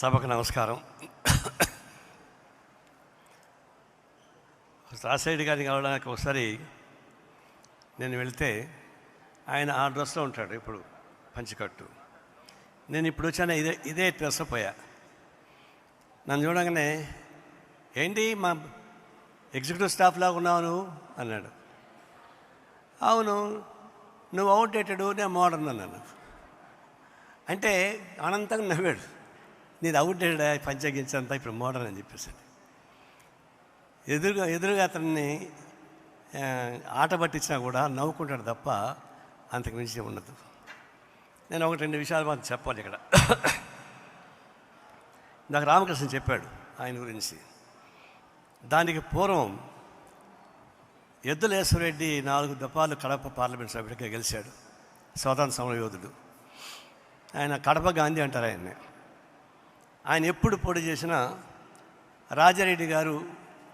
సభకు నమస్కారం. రాసైడ్ గారిని కలవడానికి ఒకసారి నేను వెళ్తే ఆయన ఆ డ్రెస్లో ఉంటాడు ఇప్పుడు పంచికట్టు. నేను ఇప్పుడు వచ్చాను ఇదే ఇదే డ్రెస్ పోయా. నన్ను చూడగానే ఏంటి మా ఎగ్జిక్యూటివ్ స్టాఫ్ లాగా ఉన్నావు నువ్వు? అన్నాడు. అవును నువ్వు అవుట్డేటెడ్ నేను మోడర్న్ అన్నాను. అంటే అనంతంగా నవ్వాడు. నేను అవుట్డేటెడ్ పంచగించంతా ఇప్పుడు మోడర్న్ అని చెప్పేసి. ఎదురుగా ఎదురుగా అతన్ని ఆట పట్టించినా కూడా నవ్వుకుంటాడు తప్ప అంతకు మించి ఉండదు. నేను ఒకటి రెండు విషయాలు మాత్రం చెప్పాలి ఇక్కడ. నాకు రామకృష్ణ చెప్పాడు ఆయన గురించి. దానికి పూర్వం ఎద్దులేశ్వరరెడ్డి నాలుగు దఫాలు కడప పార్లమెంట్ సభ్యుడిగా గెలిచాడు. స్వాతంత్ర సమరయోధుడు. ఆయన కడప గాంధీ అంటారు ఆయన్ని. ఆయన ఎప్పుడు పోటీ చేసినా రాజారెడ్డి గారు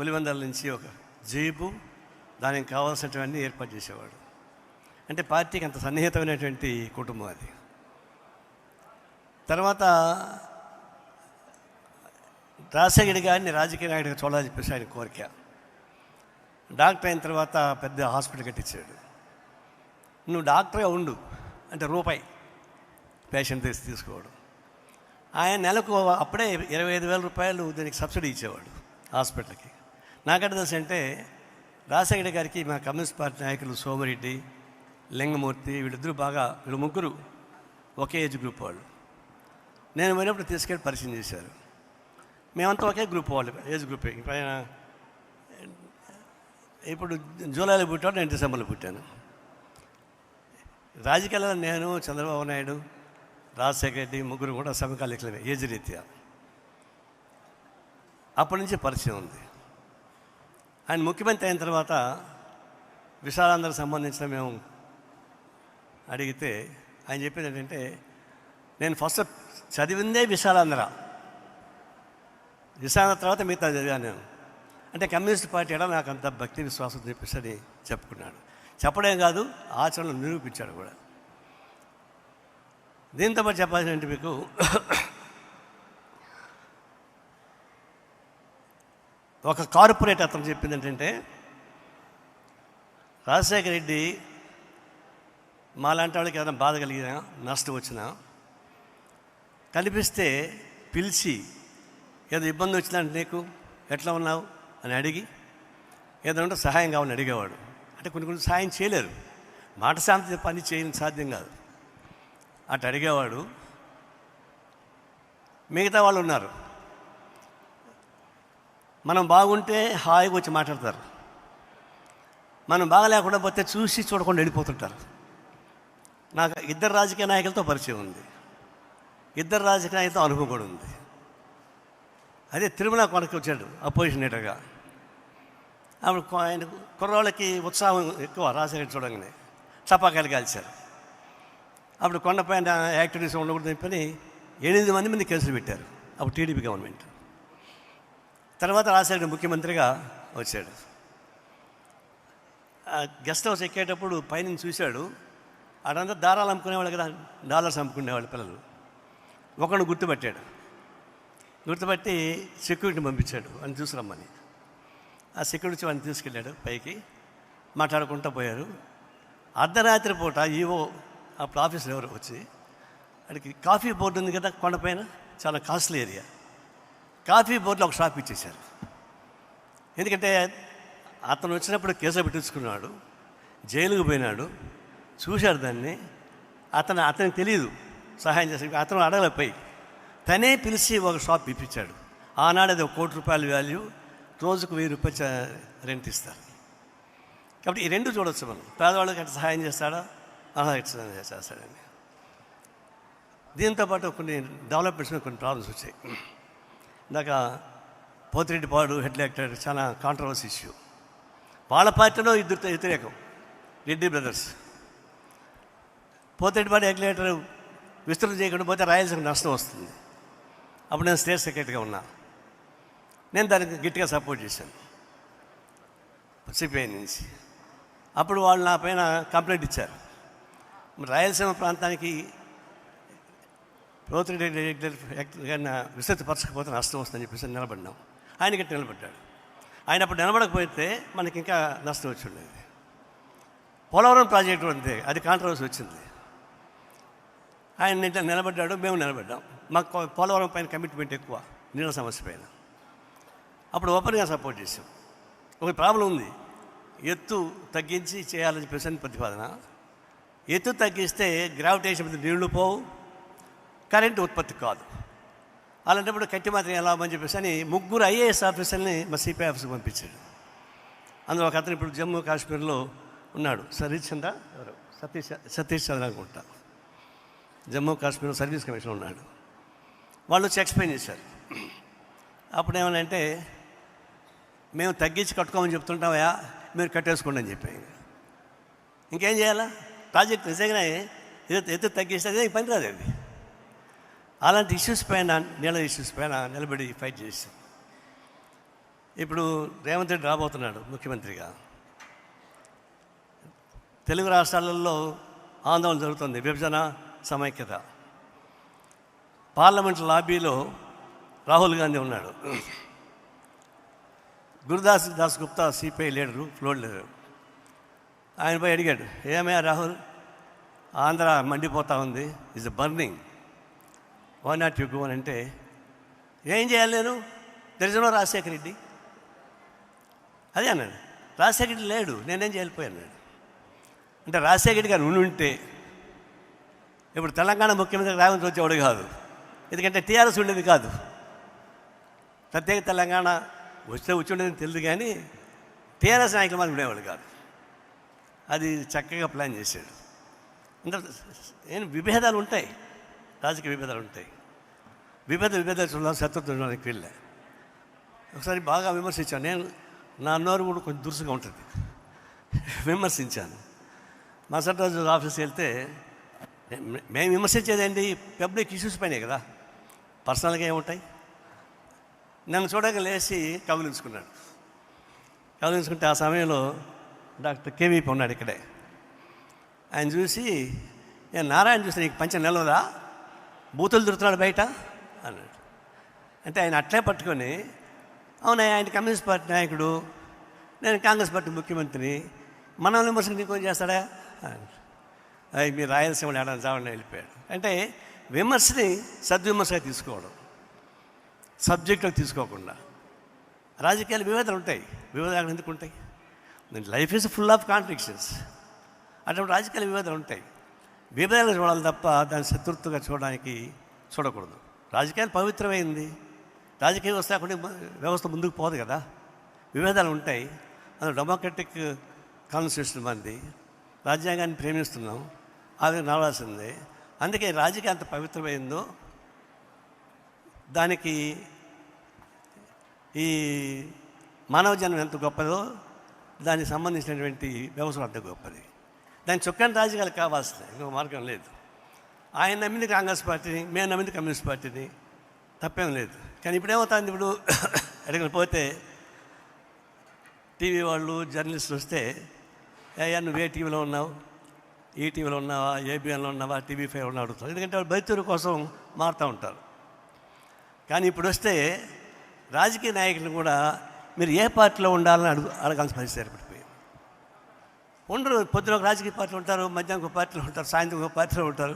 పులివెందల నుంచి ఒక జీపు దానికి కావాల్సినటువంటి ఏర్పాటు చేసేవాడు. అంటే పార్టీకి అంత సన్నిహితమైనటువంటి కుటుంబం అది. తర్వాత రాజశేఖరి గారిని రాజకీయ నాయకుడిగా చూడాలని చెప్పేసి ఆయన కోరిక. డాక్టర్ అయిన తర్వాత పెద్ద హాస్పిటల్ కట్టించాడు. నువ్వు డాక్టర్గా ఉండు అంటే రూపాయి పేషెంట్ తీసి తీసుకోవడం. ఆయన నెలకు అప్పుడే ఇరవై ఐదు వేల రూపాయలు దీనికి సబ్సిడీ ఇచ్చేవాడు హాస్పిటల్కి. నాకంటే తెలుసు అంటే రాజశేఖర గారికి మా కమ్యూనిస్ట్ పార్టీ నాయకులు సోమిరెడ్డి లింగమూర్తి వీళ్ళిద్దరూ బాగా వీళ్ళు ముగ్గురు ఒకే ఏజ్ గ్రూప్ వాళ్ళు. నేను పోయినప్పుడు తీసుకెళ్ళి పరిచయం చేశారు. మేమంతా ఒకే గ్రూప్ వాళ్ళు ఏజ్ గ్రూప్. పైన ఇప్పుడు జూలైలో పుట్టాడు నేను డిసెంబర్లో పుట్టాను. రాజకీయాల్లో నేను చంద్రబాబు నాయుడు రాజశేఖర రెడ్డి ముగ్గురు కూడా సమకాలీకులమే ఏజ్ రీత్యా. అప్పటి నుంచి పరిచయం ఉంది. ఆయన ముఖ్యమంత్రి అయిన తర్వాత విశాలాంధ్రకు సంబంధించిన మేము అడిగితే ఆయన చెప్పింది ఏంటంటే నేను ఫస్ట్ చదివిందే విశాలాంధ్ర. విశాలాంధ్ర తర్వాత మిగతా చదివాను నేను. అంటే కమ్యూనిస్ట్ పార్టీ ఎడ నాకు అంత భక్తి విశ్వాసం చెప్పేసి అని చెప్పుకున్నాడు. చెప్పడం కాదు ఆచరణలో నిరూపించాడు కూడా. దీంతో పాటు చెప్పాల్సిన మీకు? ఒక కార్పొరేట్ అతను చెప్పింది ఏంటంటే రాజశేఖర రెడ్డి మాలాంటి వాళ్ళకి ఏదైనా బాధ కలిగినా నష్టం వచ్చినా కనిపిస్తే పిలిచి ఏదో ఇబ్బంది వచ్చిందంటే నీకు ఎట్లా ఉన్నావు అని అడిగి ఏదైనా ఉంటే సహాయం కావాలని అడిగేవాడు. అంటే కొన్ని కొన్ని సహాయం చేయలేరు. మాట శాంతి పని చేయడం సాధ్యం కాదు. అటు అడిగేవాడు మిగతా వాళ్ళు ఉన్నారు. మనం బాగుంటే హాయిగా వచ్చి మాట్లాడతారు. మనం బాగలేకుండా పోతే చూసి చూడకుండా వెళ్ళిపోతుంటారు. నాకు ఇద్దరు రాజకీయ నాయకులతో పరిచయం ఉంది. ఇద్దరు రాజకీయ నాయకులతో అనుభవం కూడా ఉంది. అదే తిరుమల కొనకి వచ్చాడు అపోజిషన్ లీడర్గా అప్పుడు ఆయన కుర్రోళ్ళకి ఉత్సాహం ఎక్కువ రాజకీయ చూడంగానే. చపాకాయలు కాల్చారు. అప్పుడు కొండపైన యాక్టివిటీస్ ఉండకూడదు చెప్పని ఎనిమిది మంది మంది కేసులు పెట్టారు. అప్పుడు టీడీపీ గవర్నమెంట్. తర్వాత రాజశేఖర్ ముఖ్యమంత్రిగా వచ్చాడు. గెస్ట్ హౌస్ ఎక్కేటప్పుడు పైనుంచి చూశాడు. ఆడంతా దారాలు అమ్ముకునేవాళ్ళు కదా డాలర్స్ అమ్ముకునేవాళ్ళు పిల్లలు. ఒకడు గుర్తుపట్టాడు. గుర్తుపట్టి సెక్యూరిటీ పంపించాడు. అని చూసిరమ్మని ఆ సెక్యూరిటీ వాడిని తీసుకెళ్ళాడు పైకి. మాట్లాడుకుంటూ పోయారు. అర్ధరాత్రి పూట ఈవో అప్పుడు ఆఫీసులో ఎవరు వచ్చి అక్కడికి కాఫీ బోర్డు ఉంది కదా కొండపైన చాలా కాస్ట్లీ ఏరియా. కాఫీ బోర్డులో ఒక షాప్ ఇచ్చేశారు. ఎందుకంటే అతను వచ్చినప్పుడు కేసు పెట్టించుకున్నాడు జైలుకు పోయినాడు చూశాడు దాన్ని అతను అతనికి తెలియదు సహాయం చేసే అతను అడగలేపోయి తనే పిలిచి ఒక షాప్ ఇప్పించాడు. ఆనాడు అది ఒక కోటి రూపాయల వాల్యూ రోజుకు వెయ్యి రూపాయలు రెంట్ ఇస్తారు. కాబట్టి ఈ రెండు చూడొచ్చు మనం. పేదవాళ్ళకి ఎట్లా సహాయం చేస్తాడా? అలా ఎట్లా చేస్తాడండి దీంతో దీంతోపాటు కొన్ని డెవలప్మెంట్స్ కొన్ని ప్రాబ్లమ్స్ వచ్చాయి. ఇందాక పోతిరెడ్డిపాడు హెడ్ లెక్టర్ చాలా కాంట్రవర్సీ ఇష్యూ వాళ్ళ పార్టీలో ఇద్దరు వ్యతిరేకం. రెడ్డి బ్రదర్స్. పోతిరెడ్డిపాడు హెడ్ లెక్టర్ విస్తృతం చేయకుండా పోతే రాయలసీమ నష్టం వస్తుంది. అప్పుడు నేను స్టేట్ సెక్రటరీగా ఉన్నా. నేను దానికి గట్టిగా సపోర్ట్ చేశాను. సిపిఐ నుంచి. అప్పుడు వాళ్ళు నా పైన కంప్లైంట్ ఇచ్చారు. రాయలసీమ ప్రాంతానికి ప్రభుత్వ విస్తృతపరచకపోతే నష్టం వస్తుందని చెప్పేసి నిలబడినాం. ఆయన గట్టి నిలబడ్డాడు. ఆయన అప్పుడు నిలబడకపోతే మనకి ఇంకా నష్టం వచ్చి ఉండేది. పోలవరం ప్రాజెక్టు అంతే అది కాంట్రవర్సీ వచ్చింది. ఆయన ఇట్లా నిలబడ్డాడు మేము నిలబడ్డాం. మాకు పోలవరం పైన కమిట్మెంట్ ఎక్కువ నీళ్ళ సమస్య పైన. అప్పుడు ఓపెన్గా సపోర్ట్ చేసాం ఒక ప్రాబ్లం ఉంది. ఎత్తు తగ్గించి చేయాలని చెప్పేసి ప్రతిపాదన. ఎత్తు తగ్గిస్తే గ్రావిటేషన్ మీద నీళ్ళు పోవు కరెంటు ఉత్పత్తి కాదు. అలాంటప్పుడు కట్టి మాత్రం ఎలా అని చెప్పేసి అని ముగ్గురు ఐఏఎస్ ఆఫీసర్ని మా సిపిఐ ఆఫీస్కి పంపించాడు. అందులో ఒక అతను ఇప్పుడు జమ్మూ కాశ్మీర్లో ఉన్నాడు. సతీష్ చంద్ర ఎవరు? సతీష్ సతీష్ చంద్ర అనుకుంటా. జమ్మూ కాశ్మీర్ సర్వీస్ కమిషన్ ఉన్నాడు. వాళ్ళు వచ్చి ఎక్స్ప్లెయిన్ చేశారు. అప్పుడు ఏమనంటే మేము తగ్గించి కట్టుకోమని చెప్తుంటామయా మీరు కట్టేసుకోండి అని చెప్పాను ఇంకేం చేయాలా? ప్రాజెక్ట్ నిజంగానే ఏదో ఎత్తు తగ్గిస్తే పని రాదు అది అలాంటి ఇష్యూస్ పైన నీళ్ళ ఇష్యూస్ పైన నిలబడి ఫైట్ చేసి. ఇప్పుడు రేవంత్ రెడ్డి రాబోతున్నాడు ముఖ్యమంత్రిగా. తెలుగు రాష్ట్రాలలో ఆందోళన జరుగుతుంది విభజన సమైక్యత. పార్లమెంట్ లాబీలో రాహుల్ గాంధీ ఉన్నాడు. Gurudas Das Gupta CPI leader floor leader. ఆయన పోయి అడిగాడు ఏమయ్యా రాహుల్ ఆంధ్ర మండిపోతా ఉంది is burning why not you go అని అంటే ఏం చేయాలి నేను? తెలిసిన రాజశేఖర రెడ్డి. అదే అన్నాడు రాజశేఖర రెడ్డి లేడు నేనేం చేయలేకపోయాను అంటే రాజశేఖర రెడ్డి గారు ఉంటే ఇప్పుడు తెలంగాణ ముఖ్యమంత్రి రేవంత్ వచ్చేవాడు కాదు. ఎందుకంటే టీఆర్ఎస్ ఉండేది కాదు. ప్రత్యేక తెలంగాణ వస్తే వచ్చి ఉండేది తెలియదు కానీ టీఆర్ఎస్ నాయకులు మాత్రం ఉండేవాడు కాదు. అది చక్కగా ప్లాన్ చేశాడు. ఏం విభేదాలు ఉంటాయి. రాజకీయ విభేదాలు ఉంటాయి. విభేద విభేదాలు చూడాలి శత్రుత్వం వెళ్ళా. ఒకసారి బాగా విమర్శించాను. నేను నా నోరు కూడా కొంచెం దురుసుగా ఉంటుంది. విమర్శించాను. మరుసటి రోజు ఆఫీస్కి వెళ్తే మేము విమర్శించేదేంటి? పబ్లిక్ ఇష్యూస్ పైనే కదా. పర్సనల్గా ఏముంటాయి? నన్ను చూడగా లేచి కబులించుకున్నాడు. కబులించుకుంటే ఆ సమయంలో డాక్టర్ కేవీపీ ఉన్నాడు ఇక్కడే. ఆయన చూసి నేను నారాయణ చూసి నీకు పంచ నిలవదా? బూతులు తిరుగుతున్నాడు బయట? అన్నాడు. అంటే ఆయన అట్లే పట్టుకొని అవునా ఆయన కమ్యూనిస్ట్ పార్టీ నాయకుడు నేను కాంగ్రెస్ పార్టీ ముఖ్యమంత్రిని మన విమర్శకు నీకు చేస్తాడా? అన్నాడు. మీరు రాయలసీమలో ఏడాది చావని వెళ్ళిపోయాడు. అంటే విమర్శని సద్విమర్శగా తీసుకోవడం సబ్జెక్టులకు తీసుకోకుండా. రాజకీయాలు విభేదాలు ఉంటాయి. విభేదాలు ఎందుకు ఉంటాయి? Life is full of contradictions అటువంటి రాజకీయ విభేదాలు ఉంటాయి. విభేదాలు చూడాలి తప్ప దాన్ని శత్రుత్వంగా చూడడానికి చూడకూడదు. రాజకీయాలు పవిత్రమైంది. రాజకీయ వ్యవస్థ లేకుండా వ్యవస్థ ముందుకు పోదు కదా. విభేదాలు ఉంటాయి. అందులో డెమోక్రటిక్ కాన్స్టిట్యూషన్ మంది. రాజ్యాంగాన్ని ప్రేమిస్తున్నాం. అది నడవాల్సిందే. అందుకే రాజకీయం అంత పవిత్రమైందో దానికి ఈ మానవ జన్మ ఎంత గొప్పదో దానికి సంబంధించినటువంటి వ్యవస్థ అంత గొప్పది. దాని చొక్కాని రాజకీయాలు కావాల్సింది ఇంకొక మార్గం లేదు. ఆయన నమ్మింది కాంగ్రెస్ పార్టీని మేము నమ్మింది కమ్యూనిస్ట్ పార్టీని తప్పేం లేదు. కానీ ఇప్పుడేమవుతుంది ఇప్పుడు? ఎక్కడికి పోతే టీవీ వాళ్ళు జర్నలిస్టులు వస్తే అయ్యా నువ్వు ఏ టీవీలో ఉన్నావు? ఈ టీవీలో ఉన్నావా? ఏబిఎన్లో ఉన్నావా? టీవీ ఫైవ్ ఉన్నా అడుగుతారు. ఎందుకంటే వాళ్ళు బయటూరు కోసం మారుతూ ఉంటారు. కానీ ఇప్పుడు వస్తే రాజకీయ నాయకులు కూడా మీరు ఏ పార్టీలో ఉండాలని అడుగు అడగాల్సిన పరిస్థితి ఏర్పడిపోయింది. ఉండరు పొద్దున ఒక రాజకీయ పార్టీలో ఉంటారు మధ్యాహ్నం ఒక పార్టీలో ఉంటారు సాయంత్రం ఒక పార్టీలో ఉంటారు.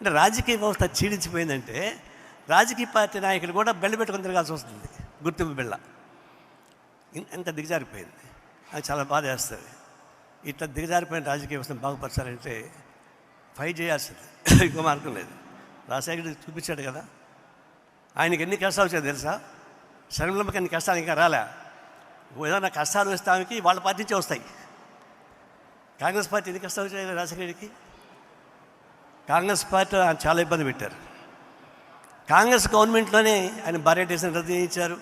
అంటే రాజకీయ వ్యవస్థ క్షీణించిపోయిందంటే రాజకీయ పార్టీ నాయకులు కూడా బెల్ల పెట్టుకుని తిరగాల్సి వస్తుంది గుర్తింపు బిళ్ళ. ఇంత ఎంత దిగజారిపోయింది. అది చాలా బాధ వేస్తుంది. ఇట్లా దిగజారిపోయిన రాజకీయ వ్యవస్థను బాగుపరచాలంటే ఫైట్ చేయాల్సింది. ఇంకో మార్గం లేదు. రాజశేఖర్ చూపించాడు కదా. ఆయనకి ఎన్ని కష్టాలు వచ్చాయో తెలుసా? శర్మిలమ్మకి అన్ని కష్టాలు ఇంకా రాలే. ఏదైనా కష్టాలు వస్తే ఆమెకి వాళ్ళ పార్టీ నుంచే వస్తాయి. కాంగ్రెస్ పార్టీ ఎన్ని కష్టాలు వచ్చాయి రాజశేఖరెడ్డికి కాంగ్రెస్ పార్టీ ఆయన చాలా ఇబ్బంది పెట్టారు. కాంగ్రెస్ గవర్నమెంట్లోనే ఆయన భార్య డేషన్ రద్దు చేయించారు.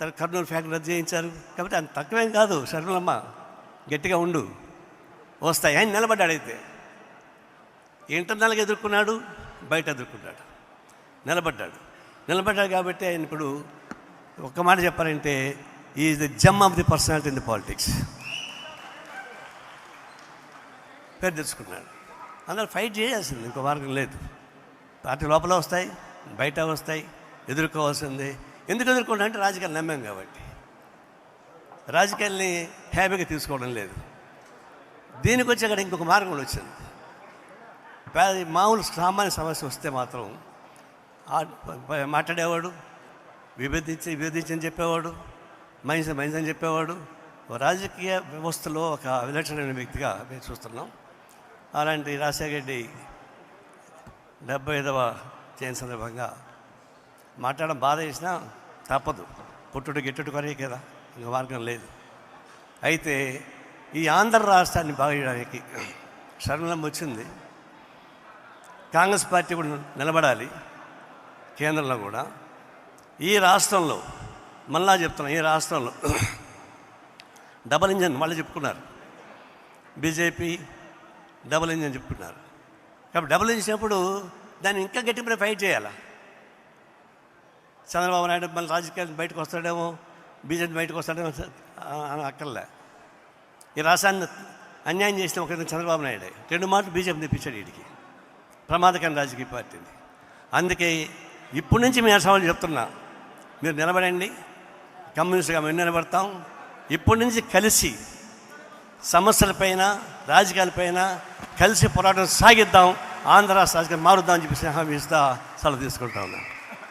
తర్వాత కర్నూలు ఫ్యాక్టరీ రద్దు చేయించారు. కాబట్టి అంత తక్కువేం కాదు శరణమ్మ గట్టిగా ఉండు. వస్తాయి. ఆయన నిలబడ్డాడు అయితే. ఇంటర్నల్గా ఎదుర్కొన్నాడు బయట ఎదుర్కొన్నాడు. నిలబడ్డాడు. నిలబడ్డాడు కాబట్టి ఆయన ఇప్పుడు ఒక్క మాట చెప్పాలంటే is the gem of the personality in the politics పేరు తెచ్చుకున్నాడు. అందరూ ఫైట్ చేయాల్సింది ఇంకో మార్గం లేదు. పార్టీ లోపల వస్తాయి బయట వస్తాయి ఎదుర్కోవాల్సిందే. ఎందుకు ఎదుర్కోండి అంటే రాజకీయాలు నమ్మాం కాబట్టి. రాజకీయాల్ని హ్యాపీగా తీసుకోవడం లేదు. దీనికి వచ్చి అక్కడ ఇంకొక మార్గం కూడా వచ్చింది. మామూలు సామాన్య సమస్య వస్తే మాత్రం మాట్లాడేవాడు విభేదించి విభేదించి అని చెప్పేవాడు మనిషి మనిషి అని చెప్పేవాడు. రాజకీయ వ్యవస్థలో ఒక విలక్షణమైన వ్యక్తిగా మేము చూస్తున్నాం. అలాంటి రాజశేఖర రెడ్డి డెబ్బై ఐదవ జయంతి సందర్భంగా మాట్లాడడం బాధ చేసినా తప్పదు. పుట్టుడు గిట్టుడు కొరే కదా ఇంకా మార్గం లేదు. అయితే ఈ ఆంధ్ర రాష్ట్రాన్ని బాగు చేయడానికి శరణం వచ్చింది. కాంగ్రెస్ పార్టీ కూడా నిలబడాలి కేంద్రంలో కూడా. ఈ రాష్ట్రంలో మళ్ళా చెప్తున్నాం ఈ రాష్ట్రంలో డబల్ ఇంజన్ మళ్ళీ చెప్పుకున్నారు. బీజేపీ డబుల్ ఇంజన్ చెప్పుకున్నారు. కాబట్టి డబుల్ ఇంజన్ చేసినప్పుడు దాన్ని ఇంకా గట్టిగా ఫైట్ చేయాలా? చంద్రబాబు నాయుడు మళ్ళీ రాజకీయాలు బయటకు వస్తాడేమో బీజేపీ బయటకు వస్తాడేమో అని అక్కర్లే. ఈ రాష్ట్రాన్ని అన్యాయం చేసిన ఒక చంద్రబాబు నాయుడే. రెండు మాటలు బీజేపీ తెప్పించాడు వీడికి. ప్రమాదకరం రాజకీయ పార్టీని. అందుకే ఇప్పటి నుంచి మేము సవాళ్ళు చెప్తున్నా. మీరు నిలబడండి. కమ్యూనిస్ట్గా మేము నిలబడతాం. ఇప్పటి నుంచి కలిసి సమస్యలపైన రాజకీయాలపైన కలిసి పోరాటం సాగిద్దాం. ఆంధ్ర రాష్ట్ర రాజకీయాలు మారుద్దాం చెప్పి చెప్పేసి హామీ ఇస్తా సెలవు తీసుకుంటా ఉన్నాను.